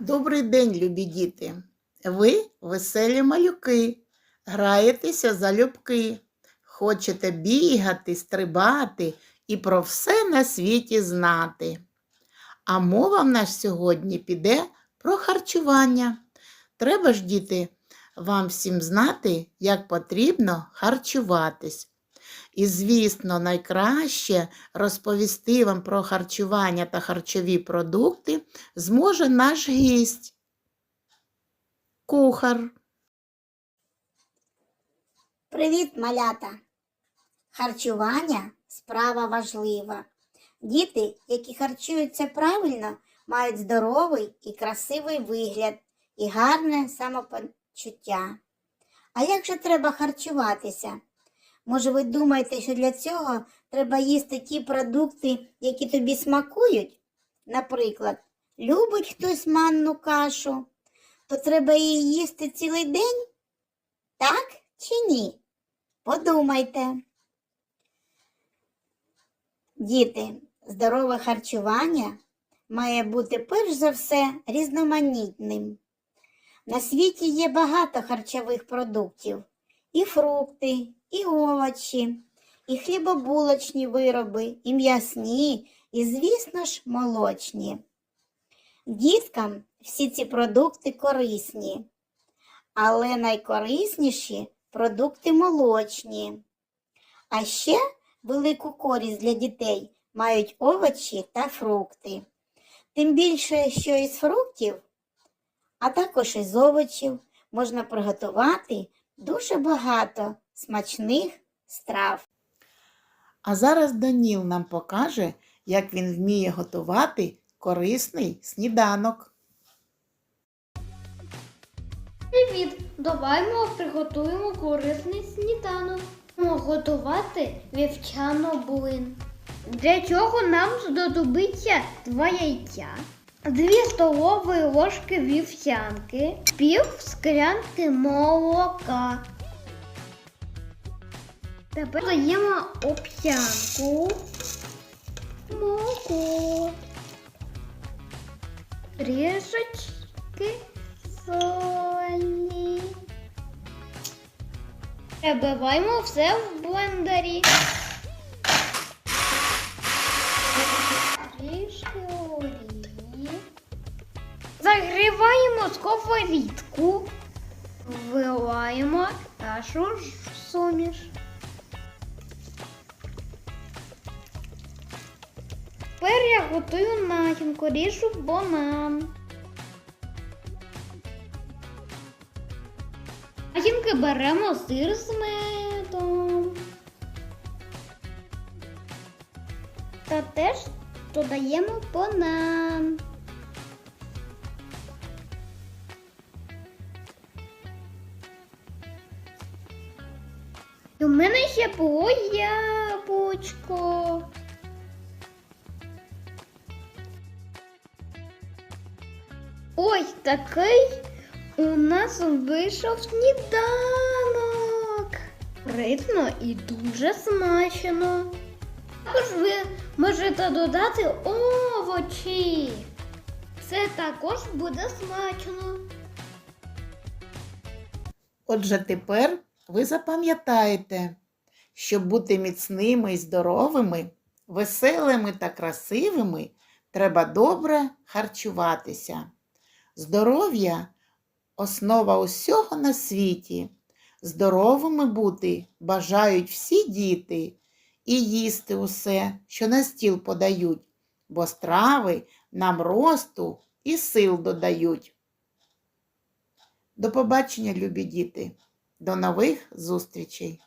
Добрий день, любі діти! Ви веселі малюки, граєтеся залюбки, хочете бігати, стрибати і про все на світі знати. А мова в нас сьогодні піде про харчування. Треба ж, діти, вам всім знати, як потрібно харчуватись. І, звісно, найкраще розповісти вам про харчування та харчові продукти зможе наш гість, кухар. Привіт, малята! Харчування справа важлива. Діти, які харчуються правильно, мають здоровий і красивий вигляд і гарне самопочуття. А як же треба харчуватися? Може, ви думаєте, що для цього треба їсти ті продукти, які тобі смакують? Наприклад, любить хтось манну кашу, то треба її їсти цілий день? Так чи ні? Подумайте. Діти, здорове харчування має бути перш за все різноманітним. На світі є багато харчових продуктів і фрукти, і овочі, і хлібобулочні вироби, і м'ясні, і, звісно ж, молочні. Діткам всі ці продукти корисні, але найкорисніші продукти молочні. А ще велику користь для дітей мають овочі та фрукти. Тим більше, що із фруктів, а також із овочів можна приготувати дуже багато смачних страв. А зараз Даніл нам покаже, як він вміє готувати корисний сніданок. Привіт! Давай ми приготуємо корисний сніданок. Будемо готувати вівчану блин. Для цього нам знадобиться два яйця, дві столові ложки вівсянки, пів склянки молока. Тепер даємо овсянку, молоко, трішечки солі. Перебиваємо все в блендері. Загріваємо сковорідку. Вливаємо нашу суміш. Тепер я готую начинку, ріжу банан. Начинки беремо сир з медом. Та теж додаємо банан. У мене ще було яблучко. Ось такий у нас вийшов сніданок. Ритно і дуже смачно. Також ви можете додати овочі. Це також буде смачно. Отже, тепер ви запам'ятаєте, щоб бути міцними і здоровими, веселими та красивими, треба добре харчуватися. Здоров'я основа усього на світі. Здоровими бути бажають всі діти і їсти усе, що на стіл подають, бо страви нам росту і сил додають. До побачення, любі діти, до нових зустрічей!